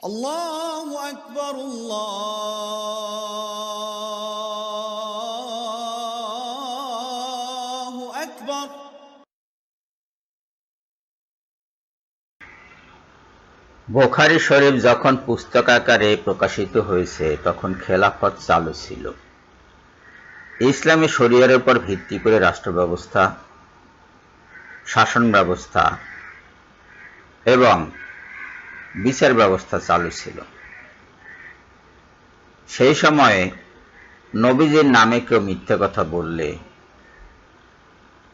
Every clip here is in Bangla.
الله أكبر الله أكبر বোখারি শরীফ যখন পুস্তক আকারে প্রকাশিত হয়েছে তখন খেলাফত চালু ছিল ইসলামী শরিয়ার উপর ভিত্তি করে রাষ্ট্র ব্যবস্থা শাসন ব্যবস্থা এবং বিচার ব্যবস্থা চালু ছিল। সেই সময়ে নবীজির নামে কেউ মিথ্যে কথা বললে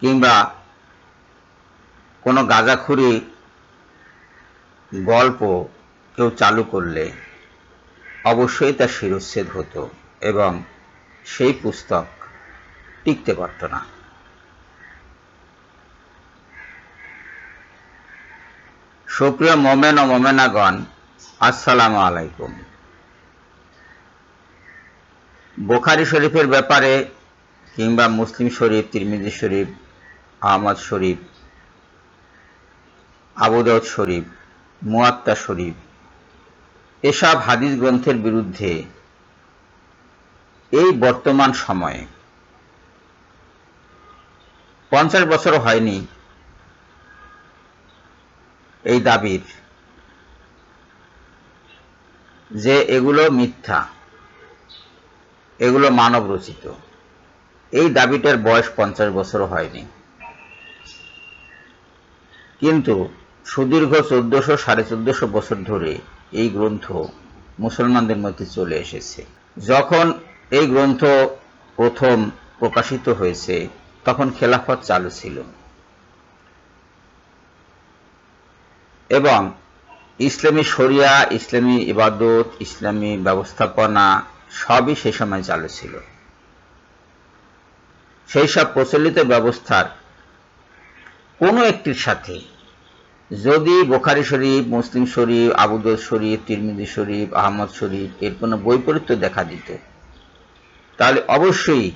কিংবা কোনো গাঁজাখুরি গল্প কেউ চালু করলে অবশ্যই তার শিরচ্ছেদ হতো এবং সেই পুস্তক টিকতে পারত না। সুপ্রিয় মোমেন ও মোমেনাগণ, আসসালামু আলাইকুম। বোখারি শরীফের ব্যাপারে কিংবা মুসলিম শরীফ, তিরমিজি শরীফ, আহমদ শরীফ আবুদাউদ শরীফ, মুয়াত্তা শরীফ, এসব হাদিস গ্রন্থের বিরুদ্ধে এই বর্তমান সময়ে পঞ্চাশ বছর হয়নি এই দাবির যে এগুলো মিথ্যা, এগুলো মানব রচিত এই দাবিটার বয়স পঞ্চাশ বছর হয়নি। কিন্তু সুদীর্ঘ চোদ্দশো, সাড়ে চোদ্দশো বছর ধরে এই গ্রন্থ মুসলমানদের মধ্যে চলে এসেছে। যখন এই গ্রন্থ প্রথম প্রকাশিত হয়েছে, তখন খেলাফত চালু ছিল। এবং ইসলামী শরিয়া, ইসলামী ইবাদত, ইসলামী ব্যবস্থাপনা সবই সে সময় চালু ছিল। সেই সব প্রচলিত ব্যবস্থার কোনো একটির সাথে যদি বোখারি শরীফ, মুসলিম শরীফ আবুদর শরীফ তিরমিদি শরীফ, আহমদ শরীফ এর কোনো বৈপরীত্য দেখা দিত, তাহলে অবশ্যই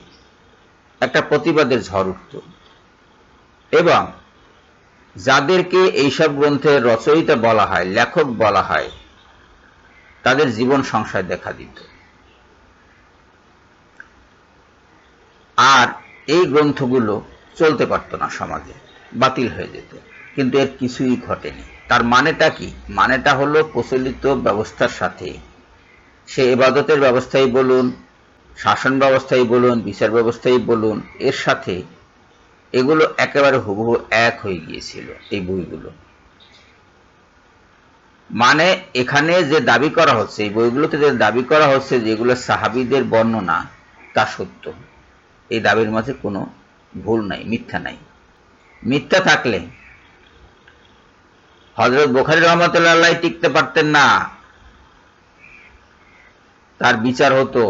একটা প্রতিবাদের ঝড় উঠত। এবং যাদেরকে এইসব গ্রন্থের রচয়িতা বলা হয়, লেখক বলা হয়, তাদের জীবন সংশয় দেখা দিত। আর এই গ্রন্থগুলো চলতে পারত না সমাজে, বাতিল হয়ে যেত। কিন্তু এর কিছুই ঘটেনি। তার মানেটা কি? মানেটা হলো প্রচলিত ব্যবস্থার সাথে। সে এবাদতের ব্যবস্থাই বলুন, শাসন ব্যবস্থাই বলুন, বিচার ব্যবস্থাই বলুন, এর সাথে এগুলো একেবারে হুবহু এক হয়ে গিয়েছিল, এই বইগুলো। মানে এখানে যে দাবি করা হচ্ছে, এই বইগুলোতে যে দাবি করা হচ্ছে যেগুলো সাহাবিদের বর্ণনা, তা সত্য। এই দাবির মাঝে কোনো ভুল নাই, মিথ্যা নাই। মিথ্যা থাকলে হজরত বোখারি রহমতুল্লাহ টিকতে পারতেন না। তার বিচার হতো।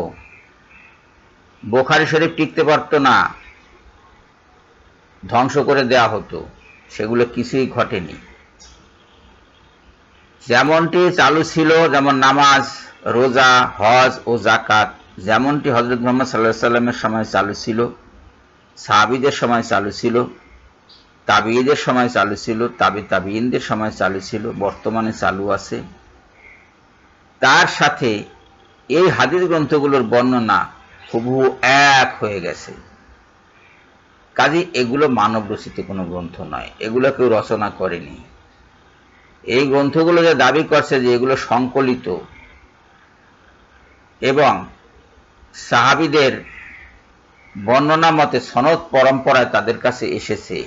বোখারি শরীফ টিকতে পারত না। ধ্বংস করে দেয়া হতো, সেগুলো কিছুই ঘটেনি। যেমনটি চালু ছিল, যেমন নামাজ, রোজা, হজ ও জাকাত যেমনটি হজরত মোহাম্মদ সাল্লাহ সাল্লামের সময় চালু ছিল, সাহাবিদের সময় চালু ছিল তাবিদের সময় চালু ছিল, তাবি তাবিনদের সময় চালু ছিল, বর্তমানে চালু আছে। তার সাথে এই হাদিস গ্রন্থগুলোর বর্ণনা হুবহু এক হয়ে গেছে। কাজে এগুলো মানব রচিত কোনো গ্রন্থ নয়। এগুলো কেউ রচনা করেনি। এই গ্রন্থগুলো যে দাবি করছে যে এগুলো সংকলিত এবং সাহাবিদের বর্ণনা মতে সনদ পরম্পরায় তাদের কাছে এসেছে,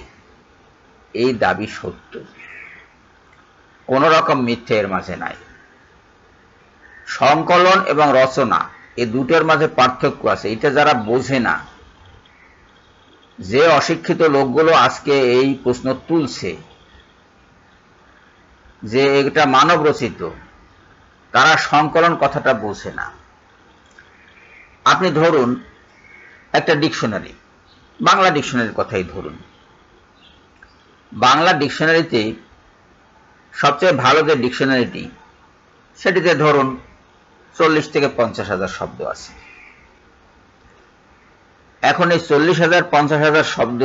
এই দাবি সত্য। কোন রকম মিথ্যে এর মাঝে নাই। সংকলন এবং রচনা, এ দুটোর মাঝে পার্থক্য আছে। এটা যারা বোঝে না যে অশিক্ষিত লোকগুলো আজকে এই প্রশ্ন তুলছে, যে এটা মানব রচিত তারা সংকলন কথাটা বোঝে না। আপনি ধরুন, একটা ডিকশনারি, বাংলা ডিকশনারির কথাই ধরুন। বাংলা ডিকশনারিতে সবচেয়ে ভালো যে ডিকশনারিটি, সেটিতে ধরুন চল্লিশ থেকে পঞ্চাশ হাজার শব্দ আছে। এখন এই চল্লিশ হাজার, পঞ্চাশ হাজার শব্দ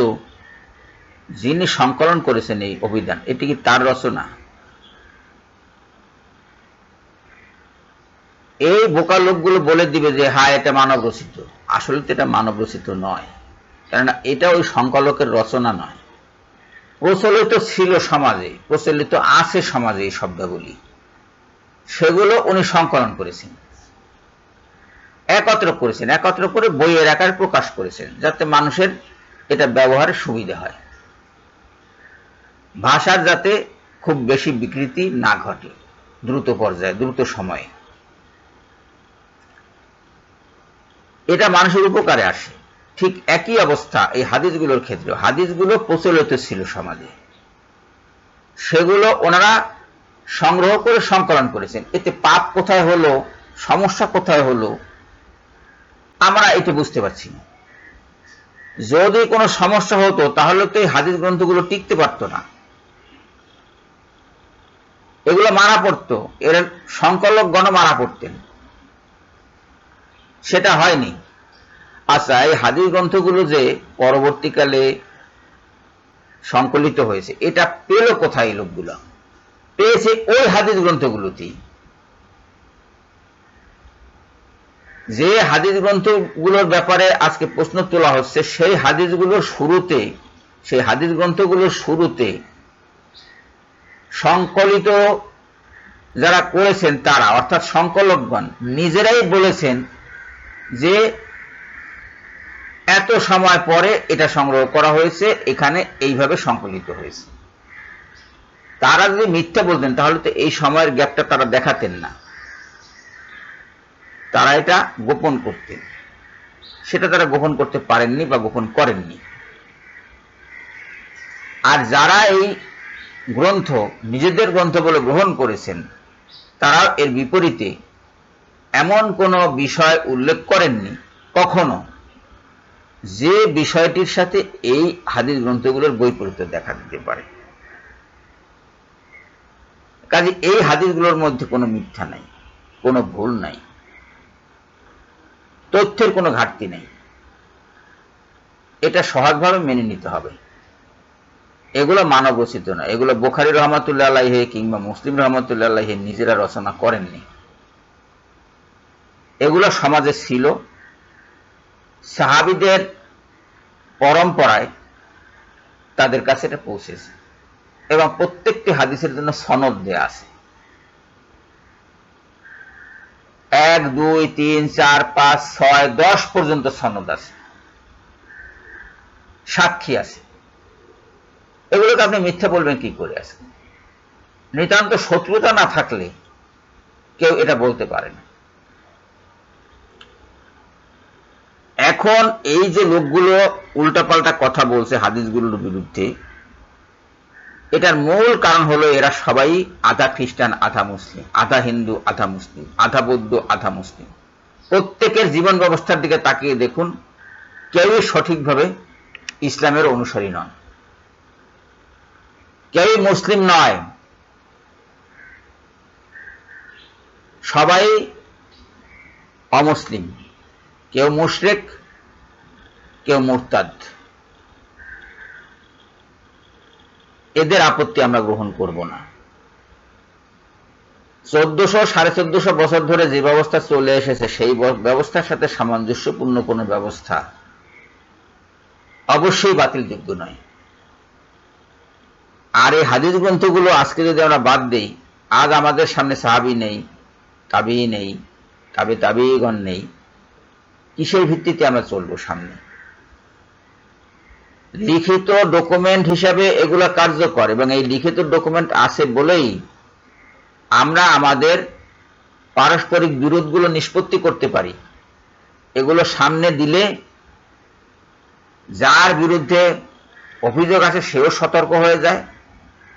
যিনি সংকলন করেছেন এই অভিধান, এটি কি তার রচনা? এই বোকা লোকগুলো বলে দিবে যে হ্যাঁ এটা মানব রচিত আসলে তো এটা মানব রচিত নয়, কেননা এটা ওই সংকলকের রচনা নয়। প্রচলিত ছিল সমাজে, প্রচলিত আছে সমাজে এই শব্দগুলি সেগুলো উনি সংকলন করেছেন। একত্র করেছেন, একত্র করে বইয়ের আকারে প্রকাশ করেছেন, যাতে মানুষের এটা ব্যবহারের সুবিধা হয়। ভাষার যাতে খুব বেশি বিকৃতি না ঘটে, দ্রুত পর্যায়ে, দ্রুত সময়ে। এটা মানুষের উপকারে আসে। ঠিক একই অবস্থা এই হাদিসগুলোর ক্ষেত্রে হাদিসগুলো প্রচলিত ছিল সমাজে। সেগুলো ওনারা সংগ্রহ করে সংকলন করেছেন। এতে পাপ কোথায় হলো, সমস্যা কোথায় হলো আমরা এটা বুঝতে পারছি না। যদি কোনো সমস্যা হতো, তাহলে তো এই হাদিস গ্রন্থগুলো টিকতে পারতো না। এগুলো মারা পড়তো। এর সংকলক গণ মারা পড়তেন। সেটা হয়নি। আচ্ছা এই হাদিস গ্রন্থগুলো যে পরবর্তীকালে সংকলিত হয়েছে, এটা পেল কোথায় লোকগুলো? পেয়েছে ওই হাদিস গ্রন্থগুলোতেই। যে হাদিস গ্রন্থগুলোর ব্যাপারে আজকে প্রশ্ন তোলা হচ্ছে, সেই হাদিসগুলোর শুরুতে, সেই হাদিস গ্রন্থগুলোর শুরুতে সংকলিত যারা করেছেন তারা, অর্থাৎ সংকলকগণ, নিজেরাই বলেছেন যে এত সময় পরে এটা সংগ্রহ করা হয়েছে, এখানে এইভাবে সংকলিত হয়েছে। তারা যদি মিথ্যা বলতেন, তাহলে তো এই সময়ের গ্যাপটা তারা দেখাতেন না। তারা এটা গোপন করতেন। সেটা তারা গোপন করতে পারেননি বা গোপন করেননি। আর যারা এই গ্রন্থ, নিজেদের গ্রন্থ বলে গ্রহণ করেছেন তারা এর বিপরীতে এমন কোনো বিষয় উল্লেখ করেননি কখনো যে বিষয়টির সাথে এই হাদিস গ্রন্থগুলোর বৈপরীত্য দেখা দিতে পারে। কাজে এই হাদিসগুলোর মধ্যে কোনো মিথ্যা নাই, কোনো ভুল নাই। তথ্যের কোনো ঘাটতি নেই। এটা সহজভাবে মেনে নিতে হবে। এগুলো মানব রচিত না এগুলো বোখারি রহমতুল্লাহ আলাইহে কিংবা মুসলিম রহমতুল্লাহ আলাইহে নিজেরা রচনা করেননি। এগুলো সমাজে ছিল। সাহাবিদের পরম্পরায় তাদের কাছে এটা পৌঁছেছে। এবং প্রত্যেকটি হাদিসের জন্য সনদ দেয়া আছে। এক, দুই, তিন, চার, পাঁচ, ছয়, দশ পর্যন্ত সনদ আছে। সাক্ষী আছে। এগুলোকে আপনি মিথ্যা বলবেন কি করে আছে? নিতান্ত শত্রুতা না থাকলে কেউ এটা বলতে পারে না। এখন এই যে লোকগুলো উল্টাপাল্টা কথা বলছে হাদিসগুলোর বিরুদ্ধে এটার মূল কারণ হলো এরা সবাই আধা খ্রিস্টান, আধা মুসলিম। আধা হিন্দু, আধা মুসলিম। আধা বৌদ্ধ, আধা মুসলিম। প্রত্যেকের জীবন ব্যবস্থার দিকে তাকিয়ে দেখুন, কেউই সঠিকভাবে ইসলামের অনুসারী নন। কেউই মুসলিম নয়। সবাই অমুসলিম। কেউ মুশরেক, কেউ মুরতাদ। এদের আপত্তি আমরা গ্রহণ করব না। চোদ্দশো, সাড়ে চোদ্দশো বছর ধরে যে ব্যবস্থা চলে এসেছে, সেই ব্যবস্থার সাথে সামঞ্জস্যপূর্ণ কোনো ব্যবস্থা অবশ্যই বাতিলযোগ্য নয়। আর এই হাদিস গ্রন্থগুলো আজকে যদি আমরা বাদ দেই, আজ আমাদের সামনে সাহাবি নেই তাবি নেই, তাবে তাবিগণ নেই, কিসের ভিত্তিতে আমরা চলবো সামনে? লিখিত ডকুমেন্ট হিসাবে এগুলো কার্যকর এবং এই লিখিত ডকুমেন্ট আছে বলেই আমরা আমাদের পারস্পরিক বিরোধগুলো নিষ্পত্তি করতে পারি। এগুলো সামনে দিলে যার বিরুদ্ধে অভিযোগ আছে সেও সতর্ক হয়ে যায়,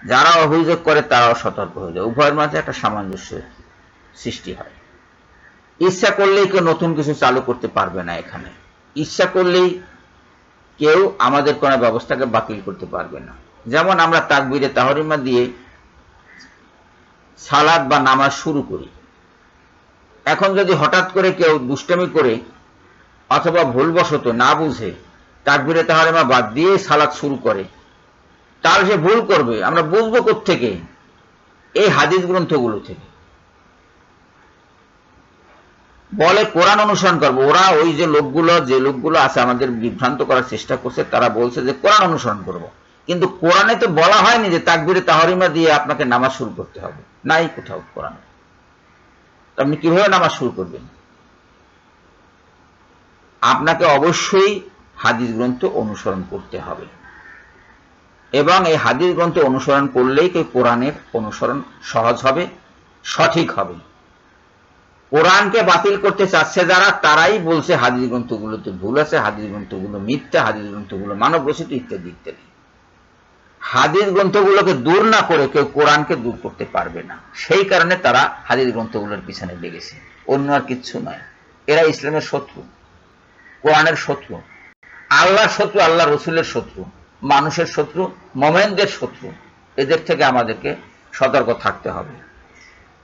যারা অভিযোগ করে তারাও সতর্ক হয়ে যায়। উভয়ের মাঝে একটা সামঞ্জস্য সৃষ্টি হয়। ইচ্ছা করলেই কেউ নতুন কিছু চালু করতে পারবে না এখানে। ইচ্ছা করলেই কেউ আমাদের কোনো ব্যবস্থাকে বাতিল করতে পারবে না। যেমন আমরা তাকবিরে তাহরিমা দিয়ে সালাদ বা নামাজ শুরু করি। এখন যদি হঠাৎ করে কেউ দুষ্টামি করে অথবা ভুলবশত না বুঝে তাকবিরে তাহরিমা বাদ দিয়ে সালাদ শুরু করে তার সে ভুল করবে। আমরা বুঝব থেকে এই হাদিস গ্রন্থগুলো থেকে। বলে কোরআন অনুসরণ করব। ওরা ওই যে লোকগুলো যে লোকগুলো আছে আমাদের বিভ্রান্ত করার চেষ্টা করছে, তারা বলছে যে কোরআন অনুসরণ করব। কিন্তু কোরআনে তো বলা হয়নি যে তাকবিরে তাহরিমা দিয়ে আপনাকে নামাজ শুরু করতে হবে। নাই কোথাও কোরআনে। আপনি কীভাবে নামাজ শুরু করবেন? আপনাকে অবশ্যই হাদিস গ্রন্থ অনুসরণ করতে হবে। এবং এই হাদিস গ্রন্থ অনুসরণ করলেই কি কোরআনের অনুসরণ সহজ হবে, সঠিক হবে? কোরআনকে বাতিল করতে চাচ্ছে যারা, তারাই বলছে হাদিস গ্রন্থগুলোতে ভুল আছে, হাদিস গ্রন্থগুলো মিথ্যা, হাদিস গ্রন্থগুলো মানব রচিত ইত্যাদি ইত্যাদি। হাদিস গ্রন্থগুলোকে দূর না করে কেউ কোরআনকে দূর করতে পারবে না। সেই কারণে তারা হাদিস গ্রন্থগুলোর পিছনে লেগেছে। অন্য আর কিচ্ছু নয়। এরা ইসলামের শত্রু। কোরআনের শত্রু। আল্লাহর শত্রু আল্লাহ রসুলের শত্রু। মানুষের শত্রু, মোমেনদের শত্রু। এদের থেকে আমাদেরকে সতর্ক থাকতে হবে।